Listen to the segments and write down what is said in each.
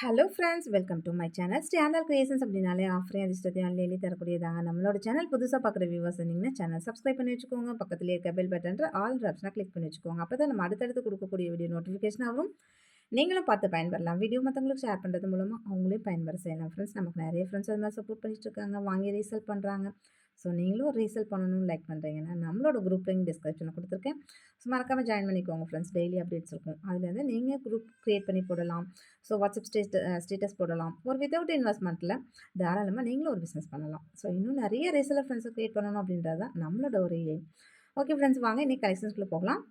Hello friends welcome to my channel channel creations அப்படின்னாலே ஆஃபரே அதிர்ஷ்டத்தையும் அள்ளி தரக்கூடியதாங்க நம்மளோட சேனல் புதுசாக பார்க்குற வியூவர்ஸ் இருந்தீங்கன்னா சேனல் சப்ஸ்கிரைப் பண்ணி வச்சுக்கோங்க. பக்கத்துலேயே இருக்க பெல் பட்டன்ற ஆல் ஆப்ஷனாக கிளிக் பண்ணி வச்சுக்கோங்க. அப்போ தான் நம்ம அடுத்தடுத்து கொடுக்கக்கூடிய வீடியோ நோட்டிஃபிகேஷன் வரும் நீங்களும் பார்த்து பயன்பெறலாம். வீடியோ மற்றவங்களுக்கு ஷேர் பண்ணுறது மூலமாக அவங்களே பயன்பெற செய்யலாம். ஃப்ரெண்ட்ஸ் நமக்கு நிறைய ஃப்ரெண்ட்ஸ் அது மாதிரி சப்போர்ட் பண்ணிட்டு இருக்காங்க. வாங்கி ரீசல் பண்ணுறாங்க ஸோ நீங்களும் ரீசெல் பண்ணணும்னு லைக் பண்ணுறீங்கன்னா நம்மளோட குரூப் லிங்க் டிஸ்கிரிப்ஷனில் கொடுத்துருக்கேன். ஸோ மறக்காமல் ஜாயின் பண்ணிக்கோங்க ஃப்ரெண்ட்ஸ் டெய்லி அப்டேட்ஸ் இருக்கும். அதுலேருந்து நீங்கள் குரூப் க்ரியேட் பண்ணி போடலாம். ஸோ வாட்ஸ்அப் ஸ்டேட் ஸ்டேட்டஸ் போடலாம். ஒரு வித்தவுட் இன்வெஸ்ட்மெண்ட்டில் தாராளமாக நீங்களும் ஒரு பிஸ்னஸ் பண்ணலாம். ஸோ இன்னும் நிறைய ரீசேலர் ஃப்ரெண்ட்ஸை க்ரியேட் பண்ணணும் அப்படின்றது தான் நம்மளோட ஒரு எய்ம் ஓகே ஃப்ரெண்ட்ஸ் வாங்க இன்றைக்கி கலெக்ஷன்ஸ்குள்ளே போகலாம்.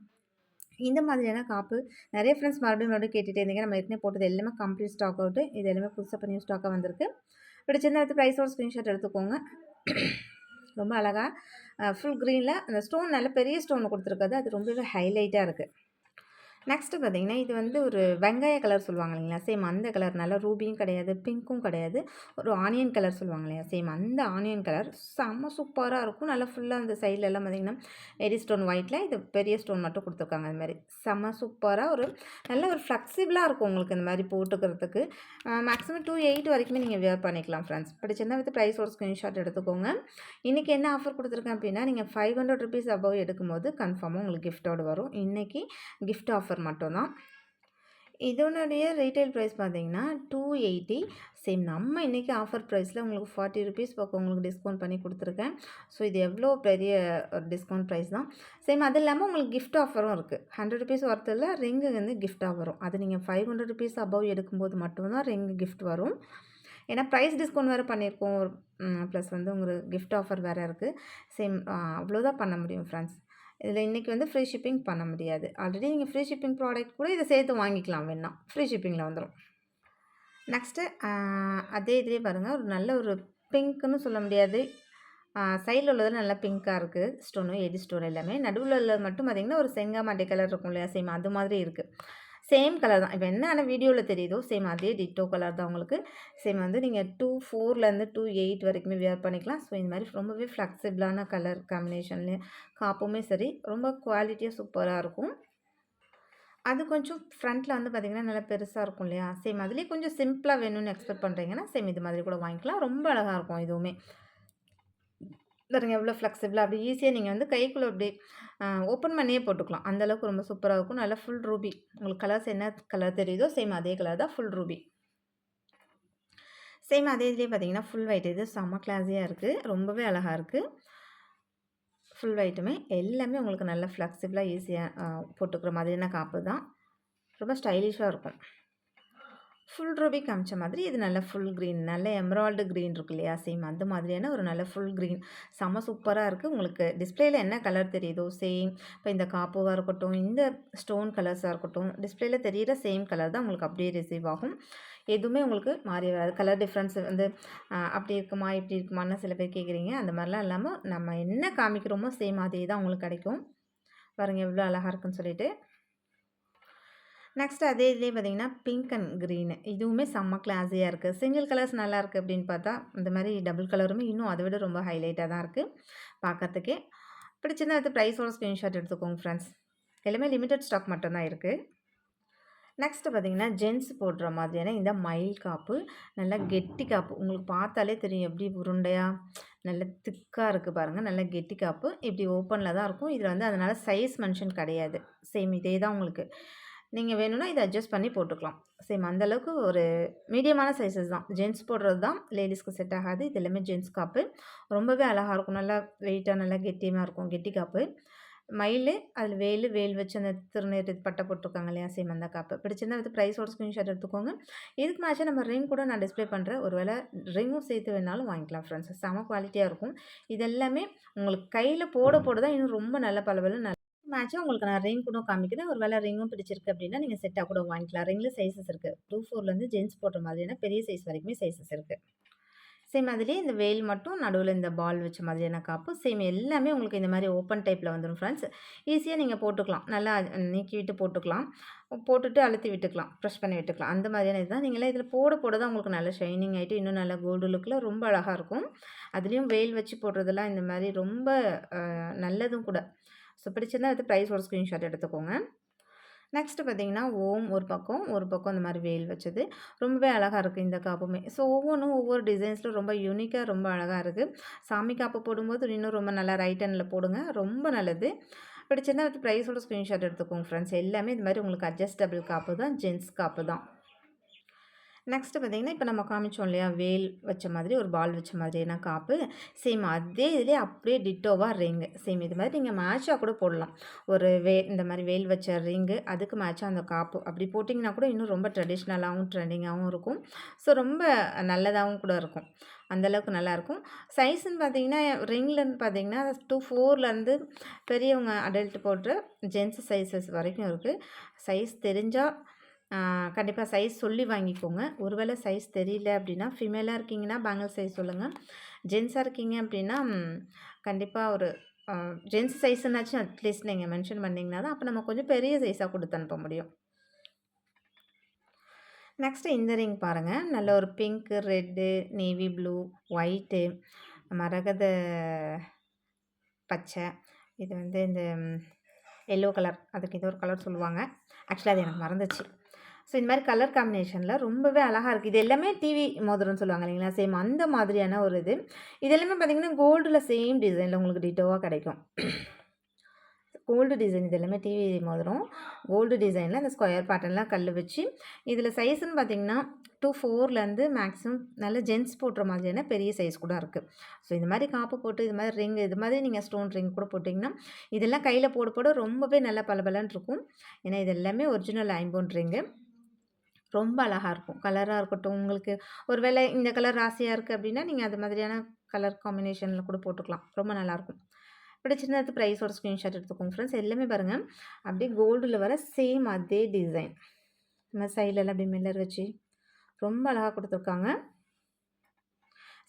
இந்த மாதிரியான காப்பு நிறைய ஃப்ரெண்ட்ஸ் மறுபடியும் மறுபடியும் கேட்டுகிட்டே இருந்தீங்க. நம்ம ஏற்கனவே போட்டது எல்லாமே கம்ப்ளீட் ஸ்டாக் அவுட்டு இது எல்லாமே புதுசாக நியூ ஸ்டாக்காக வந்திருக்கு. இப்படி சின்ன எடுத்து ப்ரைஸோட ஸ்க்ரீன்ஷாட் எடுத்துக்கோங்க. ரொம்ப அழகாக ஃபுல் க்ரீனில் அந்த ஸ்டோன் நல்ல பெரிய ஸ்டோன் கொடுத்துருக்காது. அது ரொம்பவே ஹைலைட்டாக இருக்குது நெக்ஸ்ட்டு பார்த்தீங்கன்னா இது வந்து ஒரு வெங்காய கலர் சொல்லுவாங்க இல்லைங்களா? சேம் அந்த கலர் நல்லா ரூபியும் கிடையாது பிங்க்கும் கிடையாது. ஒரு ஆனியன் கலர் சொல்லுவாங்க இல்லையா? சேம் அந்த ஆனியன் கலர் செம்ம சூப்பராக இருக்கும். நல்லா ஃபுல்லாக அந்த சைடில் எல்லாம் பார்த்திங்கன்னா எரி ஸ்டோன் ஒயிட்டில் இது பெரிய ஸ்டோன் மட்டும் கொடுத்துருக்காங்க அது மாதிரி. செம்ம சூப்பராக ஒரு நல்ல ஒரு ஃப்ளெக்சிபிளாக இருக்கும் உங்களுக்கு இந்த மாதிரி போட்டுக்கிறதுக்கு. மேக்ஸிமம் டூ எயிட் வரைக்குமே நீங்கள் வேர் பண்ணிக்கலாம் ஃப்ரெண்ட்ஸ் பிடிச்சிருந்தா வித் ப்ரைஸோட ஸ்க்ரீன்ஷாட் எடுத்துக்கோங்க. இன்றைக்கி என்ன ஆஃபர் கொடுத்துருக்கேன் அப்படின்னா நீங்கள் ஃபைவ் ஹண்ட்ரட் ருபீஸ் அபவ் எடுக்கும்போது கன்ஃபார்மாக உங்களுக்கு கிஃப்ட்டோடு வரும். இன்றைக்கி கிஃப்ட் ஆஃபர் ஆஃபர் மட்டும்தான். இதனுடைய ரீட்டைல் ப்ரைஸ் பார்த்தீங்கன்னா டூ எயிட்டி சேம் நம்ம இன்றைக்கி ஆஃபர் ப்ரைஸில் உங்களுக்கு ஃபார்ட்டி ருபீஸ் பக்கம் உங்களுக்கு டிஸ்கவுண்ட் பண்ணி கொடுத்துருக்கேன். ஸோ இது எவ்வளோ பெரிய டிஸ்கவுண்ட் ப்ரைஸ் தான். சேம் அது இல்லாமல் உங்களுக்கு கிஃப்ட் ஆஃபரும் இருக்குது ஹண்ட்ரட் ருபீஸ் ஒருத்தரில் ரிங்கு வந்து கிஃப்டாக வரும். அது நீங்கள் ஃபைவ் ஹண்ட்ரட் ருபீஸ் அபவ் எடுக்கும்போது மட்டும்தான் ரிங்கு கிஃப்ட் வரும். ஏன்னா ப்ரைஸ் டிஸ்கவுண்ட் வேறு பண்ணியிருக்கோம். ப்ளஸ் வந்து உங்களுக்கு கிஃப்ட் ஆஃபர் வேறு இருக்குது சேம் அவ்வளோதான் பண்ண முடியும் ஃப்ரெண்ட்ஸ் இதில் இன்றைக்கி வந்து ஃப்ரீ ஷிப்பிங் பண்ண முடியாது. ஆல்ரெடி நீங்கள் ஃப்ரீ ஷிப்பிங் ப்ராடக்ட் கூட இதை சேர்த்து வாங்கிக்கலாம் வேணாம் ஃப்ரீ ஷிப்பிங்கில் வந்துடும் நெக்ஸ்ட்டு அதே இதுலேயே பாருங்கள் ஒரு நல்ல ஒரு பிங்க்குன்னு சொல்ல முடியாது. சைடில் உள்ளது நல்லா பிங்க்காக இருக்குது. ஸ்டோனு எடி ஸ்டோன் எல்லாமே. நடுவில் உள்ளது மட்டும் பார்த்திங்கன்னா ஒரு செங்காமாட்டி கலர் இருக்கும் இல்லையா? சேம் அது மாதிரி இருக்குது சேம் கலர் தான். இப்போ என்ன ஆனால் வீடியோவில் தெரியுதோ சேம் அதே டிட்டோ கலர் தான் உங்களுக்கு. சேம் வந்து நீங்கள் டூ ஃபோர்லேருந்து டூ எயிட் வரைக்குமே வியர் பண்ணிக்கலாம். ஸோ இந்த மாதிரி ரொம்பவே ஃப்ளெக்சிபிளான கலர் காம்பினேஷன்லேயும் காப்புமே சரி ரொம்ப குவாலிட்டியாக சூப்பராக இருக்கும். அது கொஞ்சம் ஃப்ரண்ட்டில் வந்து பார்த்திங்கன்னா நல்லா பெருசாக இருக்கும் இல்லையா? சேம் அதுலேயே கொஞ்சம் சிம்பிளாக வேணும்னு எக்ஸ்பெக்ட் பண்ணுறீங்கன்னா சேம் இது மாதிரி கூட வாங்கிக்கலாம். ரொம்ப அழகாக இருக்கும் இதுவுமே. பாருங்க எவ்வளோ ஃப்ளெக்சிபிளாக அப்படி ஈஸியாக நீங்கள் வந்து கைக்குள்ளே அப்படி ஓப்பன் பண்ணியே போட்டுக்கலாம். அந்தளவுக்கு ரொம்ப சூப்பராக இருக்கும். நல்லா ஃபுல் ரூபி உங்களுக்கு கலர்ஸ் என்ன கலர் தெரியுதோ சேம் அதே கலர் தான் ஃபுல் ரூபி சேம் அதே இதுலேயே பார்த்தீங்கன்னா ஃபுல் ஒயிட் இது செம்ம கிளாஸியாக இருக்குது ரொம்பவே அழகாக இருக்குது ஃபுல் ஒயிட்டுமே எல்லாமே உங்களுக்கு நல்லா ஃப்ளெக்சிபிளாக ஈஸியாக போட்டுக்கிற மாதிரியான காப்பு தான். ரொம்ப ஸ்டைலிஷாக இருக்கும். ஃபுல் ரூபி காமிச்ச மாதிரி இது நல்ல ஃபுல் க்ரீன் நல்ல எம்ராய்டு க்ரீன் இருக்கு இல்லையா? சேம் அந்த மாதிரியான ஒரு நல்ல ஃபுல் க்ரீன் செம்ம சூப்பராக இருக்குது உங்களுக்கு டிஸ்பிளேயில் என்ன கலர் தெரியுதோ சேம் இப்போ இந்த காப்புவாக இருக்கட்டும் இந்த ஸ்டோன் கலர்ஸாக இருக்கட்டும் டிஸ்பிளேயில் தெரிகிற சேம் கலர் தான் உங்களுக்கு அப்படியே ரிசீவ் ஆகும். எதுவுமே உங்களுக்கு மாறி வராது. கலர் டிஃப்ரென்ஸ் வந்து அப்படி இருக்குமா இப்படி இருக்குமான்னு சில பேர் கேட்குறீங்க அந்த மாதிரிலாம் இல்லாமல் நம்ம என்ன காமிக்கிறோமோ சேம் அதே தான் உங்களுக்கு கிடைக்கும். பாருங்கள் எவ்வளோ அழகாக இருக்குன்னு சொல்லிட்டு. நெக்ஸ்ட் அதே இதுலேயே பார்த்திங்கன்னா பிங்க் அண்ட் க்ரீனு இதுவுமே செம்ம கிளாஸியாக இருக்குது சிங்கிள் கலர்ஸ் நல்லா இருக்குது அப்படின்னு பார்த்தா இந்த மாதிரி டபுள் கலருமே இன்னும் அதை விட ரொம்ப ஹைலைட்டாக தான் இருக்குது பார்க்கறதுக்கே பிடிச்சிருந்தா அது ப்ரைஸோட ஸ்க்ரீன்ஷாட் எடுத்துக்கோங்க ஃப்ரெண்ட்ஸ் எல்லாமே லிமிட்டட் ஸ்டாக் மட்டும்தான் இருக்குது நெக்ஸ்ட்டு பார்த்தீங்கன்னா ஜென்ஸ் போடுற மாதிரியான இந்த மயில் காப்பு நல்லா கெட்டி காப்பு உங்களுக்கு பார்த்தாலே தெரியும் எப்படி உருண்டையாக நல்ல திக்காக இருக்குது பாருங்கள் நல்ல கெட்டி காப்பு இப்படி ஓப்பனில் தான் இருக்கும். இதில் வந்து அதனால் சைஸ் மென்ஷன் கிடையாது. சேம் இதே தான் உங்களுக்கு. நீங்கள் வேணும்னா இதை அட்ஜஸ்ட் பண்ணி போட்டுக்கலாம். சேம் அந்தளவுக்கு ஒரு மீடியமான சைஸஸ் தான். ஜென்ஸ் போடுறது தான் லேடிஸ்க்கு செட் ஆகாது. இது எல்லாமே ஜென்ஸ் காப்பு ரொம்பவே அழகாக இருக்கும். நல்லா வெயிட்டாக நல்லா கெட்டியமாக இருக்கும். கெட்டி காப்பு மயில் அதில் வேல் வேல் வச்சு அந்த திருநீர் பட்டை போட்டிருக்காங்க இல்லையா? சேம் அந்த காப்பு பிடிச்சிருந்தா வந்து ப்ரைஸோட ஸ்க்ரீன்ஷாட் எடுத்துக்கோங்க. இதுக்கு மேட்சாக நம்ம ரிங் கூட நான் டிஸ்பிளே பண்ணுறேன் ஒரு வேளை ரிங்கும் சேர்த்து வேணாலும் வாங்கிக்கலாம் ஃப்ரெண்ட்ஸ் செம குவாலிட்டியாக இருக்கும். இதெல்லாமே உங்களுக்கு கையில் போட போட தான் இன்னும் ரொம்ப நல்ல பலவலும் நல்ல மேட்சாக உங்களுக்கு நான் ரிங் கூட காமிக்கிறேன் ஒரு வேலை ரிங்கும் பிடிச்சிருக்கு அப்படின்னா நீங்கள் செட்டாக கூட வாங்கிக்கலாம். ரிங்கில் சைஸஸ் இருக்குது டூ ஃபோர்லேருந்து ஜென்ஸ் போடுற மாதிரியான பெரிய சைஸ் வரைக்குமே சைஸஸ் இருக்குது சேம் அதுலேயே இந்த வெயில் மட்டும் நடுவில் இந்த பால் வச்ச மாதிரியான காப்பு. சேம் எல்லாமே உங்களுக்கு இந்த மாதிரி ஓப்பன் டைப்பில் வந்துடும் ஃப்ரெண்ட்ஸ் ஈஸியாக நீங்கள் போட்டுக்கலாம். நல்லா நீக்கி விட்டு போட்டுக்கலாம். போட்டுட்டு அழுத்தி விட்டுக்கலாம். ப்ரெஷ் பண்ணி விட்டுக்கலாம். அந்த மாதிரியான இதுதான். நீங்களே இதில் போட போட தான் உங்களுக்கு நல்ல ஷைனிங் ஆகிட்டு இன்னும் நல்லா கோல்டு லுக்கில் ரொம்ப அழகாக இருக்கும். அதுலேயும் வெயில் வச்சு போடுறதெல்லாம் இந்த மாதிரி ரொம்ப நல்லதும் கூட. ஸோ பிடிச்சிருந்தா அது ப்ரைஸோட ஸ்க்ரீன்ஷாட் எடுத்துக்கோங்க நெக்ஸ்ட்டு பார்த்தீங்கன்னா, ஓம் ஒரு பக்கம், ஒரு பக்கம் இந்த மாதிரி வேல் வச்சது. ரொம்பவே அழகாக இருக்குது இந்த காப்புமே. ஸோ ஒவ்வொன்றும் ஒவ்வொரு டிசைன்ஸில் ரொம்ப யூனிக்காக ரொம்ப அழகாக இருக்குது சாமி காப்பு போடும்போது இன்னும் ரொம்ப நல்லா ரைட் ஹேண்டில் போடுங்க. ரொம்ப நல்லது. பிடிச்சிருந்தா வித் ப்ரைஸோட ஸ்க்ரீன்ஷாட் எடுத்துக்கோங்க ஃப்ரெண்ட்ஸ். எல்லாமே இது மாதிரி உங்களுக்கு அட்ஜஸ்டபிள் காப்பு தான். ஜென்ஸ் காப்பு தான். நெக்ஸ்ட்டு பார்த்தீங்கன்னா, இப்போ நம்ம காமிச்சோம் இல்லையா? வேல் வச்ச மாதிரி, ஒரு பால் வச்ச மாதிரியான காப்பு. சேம் அதே இதிலே அப்படியே டிட்டோவாக ரிங்கு. சேம் இது மாதிரி நீங்கள் மேட்சாக கூட போடலாம். ஒரு வே இந்த மாதிரி வேல் வச்ச ரிங்கு, அதுக்கு மேட்சாக அந்த காப்பு. அப்படி போட்டிங்கன்னா கூட இன்னும் ரொம்ப ட்ரெடிஷ்னலாகவும் ட்ரெண்டிங்காகவும் இருக்கும். ஸோ ரொம்ப நல்லதாகவும் கூட இருக்கும். அந்த அளவுக்கு நல்லாயிருக்கும். சைஸ்ன்னு பார்த்தீங்கன்னா, ரிங்லன்னு பார்த்தீங்கன்னா, 2 4லருந்து பெரியவங்க அடல்ட் போடுற ஜென்ட்ஸ் சைஸஸ் வரைக்கும் இருக்குது சைஸ் தெரிஞ்சால் கண்டிப்பாக சைஸ் சொல்லி வாங்கிக்கோங்க. ஒருவேளை சைஸ் தெரியல அப்படின்னா, ஃபீமேலாக இருக்கீங்கன்னா பேங்கிள் சைஸ் சொல்லுங்கள் ஜென்ஸாக இருக்கீங்க அப்படின்னா, கண்டிப்பாக ஒரு ஜென்ஸ் ஜென்ட்ஸ் சைஸ்னாச்சும் அட்லீஸ்ட் நீங்கள் மென்ஷன் பண்ணிங்கன்னா தான், அப்போ நம்ம கொஞ்சம் பெரிய சைஸாக கொடுத்து அனுப்ப முடியும். நெக்ஸ்ட்டு இந்த ரிங் பாருங்கள் நல்ல ஒரு pink, red, navy blue, white, மரகத பச்சை. இது வந்து இந்த எல்லோ கலர். அதுக்கு ஏதோ ஒரு கலர் சொல்லுவாங்க. ஆக்சுவலாக அது எனக்கு மறந்துச்சு. ஸோ இந்த மாதிரி கலர் காம்பினேஷனில் ரொம்பவே அழகாக இருக்குது இது எல்லாமே டிவி மோதிரம்னு சொல்லுவாங்க இல்லைங்களா? சேம் அந்த மாதிரியான ஒரு இது. இது எல்லாமே பார்த்தீங்கன்னா, கோல்டில் சேம் டிசைனில் உங்களுக்கு டிட்டோவாக கிடைக்கும். கோல்டு டிசைன் இது எல்லாமே டிவி மோதிரம். கோல்டு டிசைனில் அந்த ஸ்கொயர் பேட்டர்ன்ல கல் வச்சு, இதில் சைஸ்ன்னு பார்த்தீங்கன்னா, 2 4லருந்து மேக்ஸிமம் நல்ல ஜென்ஸ் போடுற மாதிரியான பெரிய சைஸ் கூட இருக்குது ஸோ இந்த மாதிரி காப்பு போட்டு, இது மாதிரி ரிங் இது மாதிரி நீங்கள் ஸ்டோன் ரிங் கூட போட்டிங்கன்னா இதெல்லாம் கையில் போட போட ரொம்பவே நல்லா பளபளன்னு இருக்கும். ஏன்னா இது எல்லாமே ஒரிஜினல் ஐம்பொன் ரிங்கு. ரொம்ப அழகாக இருக்கும். கலராக இருக்கட்டும், உங்களுக்கு ஒரு வேளை இந்த கலர் ராசியாக இருக்குது அப்படின்னா, நீங்கள் அது மாதிரியான கலர் காம்பினேஷனில் கூட போட்டுக்கலாம். ரொம்ப நல்லாயிருக்கும். பிடிச்சிருந்தது ப்ரைஸோட ஸ்க்ரீன்ஷாட் எடுத்துக்கோங்க ஃப்ரெண்ட்ஸ். எல்லாமே பாருங்கள் அப்படியே கோல்டில் வர சேம் அதே டிசைன். இந்த சைடில் அப்படியே மில்லர் வச்சு, ரொம்ப அழகாக கொடுத்துருக்காங்க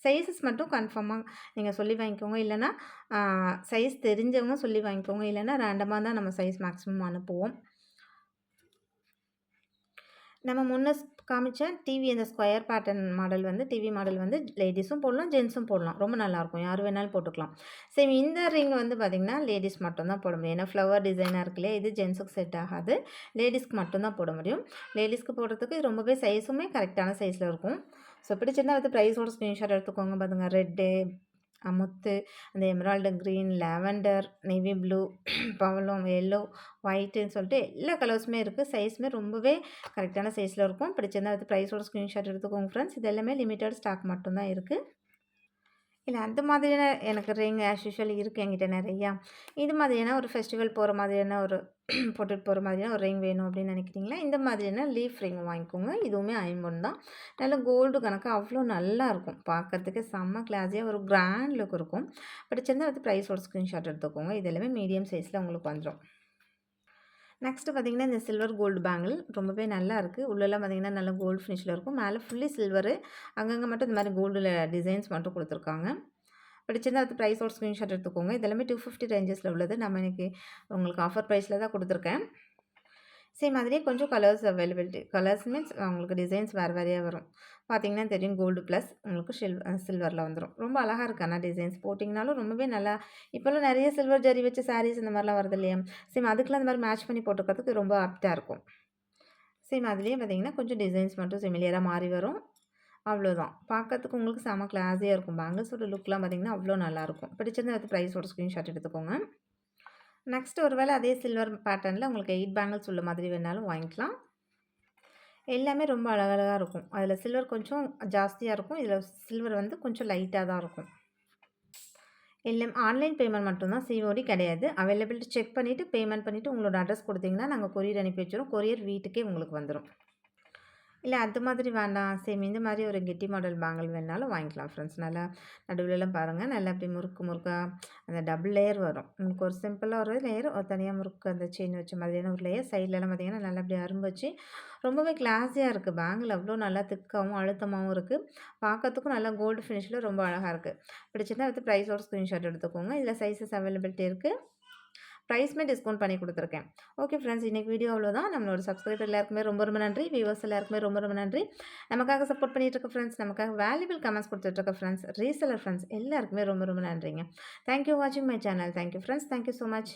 சைஸஸ் மட்டும் கன்ஃபார்மாக நீங்கள் சொல்லி வாங்கிக்கோங்க. இல்லைனா சைஸ் தெரிஞ்சவங்க சொல்லி வாங்கிக்கோங்க. இல்லைனா ரேண்டமாக தான் நம்ம சைஸ் மேக்ஸிமம் அனுப்புவோம். நம்ம முன்னே காமிச்ச டிவி அந்த ஸ்கொயர் பேட்டர்ன் மாடல் வந்து டிவி மாடல் வந்து லேடீஸும் போடலாம், ஜென்ட்ஸும் போடலாம். ரொம்ப நல்லாயிருக்கும். யார் வேணாலும் போட்டுக்கலாம். சேம் இந்த ரிங் வந்து பார்த்தீங்கன்னா, லேடீஸ் மட்டும்தான் போட முடியும். ஏன்னா ஃப்ளவர் டிசைனாக இருக்குல்லையே இது ஜென்ஸுக்கு செட் ஆகாது. லேடிஸ்க்கு மட்டும்தான் போட முடியும். லேடீஸ்க்கு போடுறதுக்கு ரொம்பவே சைஸுமே கரெக்டான சைஸில் இருக்கும். ஸோ பிடிச்சிருந்தா அது ப்ரைஸோட ஸ்க்ரீன்ஷாட் எடுத்துக்கோங்க. பார்த்துங்க ரெட்டு, முத்து, அந்த emerald green, lavender, navy blue, பவளம், எல்லோ, ஒயிட்டுன்னு சொல்லிட்டு எல்லா கலர்ஸுமே இருக்குது சைஸுமே ரொம்பவே கரெக்டான சைஸில் இருக்கும். பிடிச்சிருந்தா அது ப்ரைஸோட ஸ்க்ரீன்ஷாட் எடுத்துக்கோங்க ஃப்ரெண்ட்ஸ். இது எல்லாமே லிமிட்டட் ஸ்டாக் மட்டும் தான் இல்லை அந்த மாதிரியான எனக்கு ரிங் ஆஸ் யூஷுவல் இருக்குது என்கிட்ட நிறையா இது மாதிரியான ஒரு ஃபெஸ்டிவல் போகிற மாதிரியான ஒரு போட்டுட்டு போகிற மாதிரியான ஒரு ரிங் வேணும் அப்படின்னு நினைக்கிறீங்களா? இந்த மாதிரியான லீஃப் ரிங் வாங்கிக்கோங்க. இதுவுமே ஐம்பொன் தான். நல்ல கோல்டு கணக்கு அவ்வளோ நல்லாயிருக்கும். பார்க்கறதுக்கு செம்ம கிளாஸியாக ஒரு கிராண்ட் லுக் இருக்கும். பிடிச்சிருந்தா வந்து ப்ரைஸோட ஸ்க்ரீன்ஷாட் எடுத்துக்கோங்க. இது எல்லாமே மீடியம் சைஸில் உங்களுக்கு வந்துடும் நெக்ஸ்ட்டு பார்த்திங்கன்னா இந்த சில்வர் கோல்டு பேங்கிள் ரொம்பவே நல்லா இருக்குது உள்ளெல்லாம் பார்த்திங்கன்னா நல்லா கோல்டு ஃபினிஷில் இருக்கும். மேலே ஃபுல்லி சில்வரு. அங்கங்கே மட்டும் இந்த மாதிரி கோல்டில் டிசைன்ஸ் மட்டும் கொடுத்துருக்காங்க பிடிச்சிருந்தா அது ப்ரைஸோட ஸ்க்ரீன்ஷாட் எடுத்துக்கோங்க. இதெல்லாமே டூ ஃபிஃப்டி ரேஞ்சஸில் உள்ளது. நம்ம இன்றைக்கி உங்களுக்கு ஆஃபர் ப்ரைஸில் தான் கொடுத்துருக்கேன் சேம் மாதிரியே கொஞ்சம் கலர்ஸ் அவைலபிலிட்டி கலர்ஸ் மீன்ஸ் உங்களுக்கு டிசைன்ஸ் வேறு வேறையாக வரும். பார்த்தீங்கன்னா தெரியும் கோல்டு ப்ளஸ் உங்களுக்கு ஷில் சில்வரில் வந்துடும் ரொம்ப அழகாக இருக்குது ஆனால் டிசைன்ஸ் போட்டிங்கனாலும் ரொம்பவே நல்லா இப்போல்லாம் நிறைய சில்வர் ஜரி வச்சு சாரீஸ் இந்த மாதிரிலாம் வருது இல்லையா? சேம் அதுக்கெலாம் இந்த மாதிரி மேட்ச் பண்ணி போட்டுக்கிறதுக்கு ரொம்ப ஆப்டாக இருக்கும். சேம் அதுலேயே பார்த்தீங்கன்னா, கொஞ்சம் டிசைன்ஸ் மட்டும் சிமிலியராக மாறி வரும். அவ்வளோதான். பார்க்கறதுக்கு உங்களுக்கு செம கிளாஸியாக இருக்கும். பேங்கிள்ஸோட லுக்லாம் பார்த்தீங்கன்னா, அவ்வளோ நல்லாயிருக்கும். பிடிச்சிருந்தா வந்து ப்ரைஸோட ஸ்க்ரீன்ஷாட் எடுத்துக்கோங்க. நெக்ஸ்ட் ஒரு வேளை அதே சில்வர் பேட்டர்னில் உங்களுக்கு எயிட் பேங்கிள்ஸ் உள்ள மாதிரி வேணாலும் வாங்கிக்கலாம். எல்லாமே ரொம்ப அழகழகாக இருக்கும். அதில் சில்வர் கொஞ்சம் ஜாஸ்தியாக இருக்கும். இதில் சில்வர் வந்து கொஞ்சம் லைட்டாக தான் இருக்கும். எல்லாம் ஆன்லைன் பேமெண்ட் மட்டும் தான். சிஓடி கிடையாது. அவைலபிலிட்டி செக் பண்ணிவிட்டு பேமெண்ட் பண்ணிவிட்டு உங்களோட அட்ரஸ் கொடுத்தீங்கன்னா நாங்கள் கொரியர் அனுப்பி வச்சுருவோம். கொரியர் வீட்டுக்கே உங்களுக்கு வந்துடும் இல்லை அது மாதிரி வேண்டாம். சேம் இந்த மாதிரி ஒரு கெட்டி மாடல் பேங்கிள் வேணாலும் வாங்கிக்கலாம் ஃப்ரெண்ட்ஸ். நல்லா நடுவில்லாம் பாருங்கள் நல்லா அப்படியே முறுக்கு முறுக்கா அந்த டபுள் லேயர் வரும். உங்களுக்கு ஒரு சிம்பிளாக ஒரு லேயர், ஒரு தனியாக முறுக்கு அந்த செயின் வச்ச மாதிரியான ஒரு லேயர். சைட்லலாம் பார்த்திங்கன்னா நல்லா அப்படியே அரும்பு வச்சு ரொம்பவே கிளாஸியாக இருக்குது பேங்கிள் அவ்வளோ நல்லா திக்காகவும் அழுத்தமாகவும் இருக்குது பார்க்கறதுக்கும் நல்லா கோல்டு ஃபினிஷில் ரொம்ப அழகாக இருக்குது பிடிச்சிருந்தா அடுத்து ப்ரைஸோட ஸ்க்ரீன்ஷாட் எடுத்துக்கோங்க. இதில் சைஸஸ் அவைலபிலிட்டி இருக்குது ப்ரைஸ்மே டிஸ்கவுண்ட் பண்ணி கொடுத்துருக்கேன் ஓகே ஃப்ரெண்ட்ஸ் இன்னைக்கு வீடியோ அவ்வளோதான். நம்மளோட சப்ஸ்கிரைபர் எல்லாருக்குமே ரொம்ப ரொம்ப நன்றி. வியூவர்ஸ் எல்லாருக்குமே ரொம்ப ரொம்ப நன்றி. நமக்காக சப்போர்ட் பண்ணிட்டு இருக்க ஃப்ரெண்ட்ஸ், நமக்காக வேல்யூபிள் கமெண்ட்ஸ் கொடுத்துட்ருக்க இருக்க ஃப்ரெண்ட்ஸ், ரீசெல்லர் ஃப்ரெண்ட்ஸ் எல்லாருக்குமே ரொம்ப ரொம்ப நன்றிங்க. தேங்க் யூ வாட்சிங் my channel. Thank you friends. Thank you so much.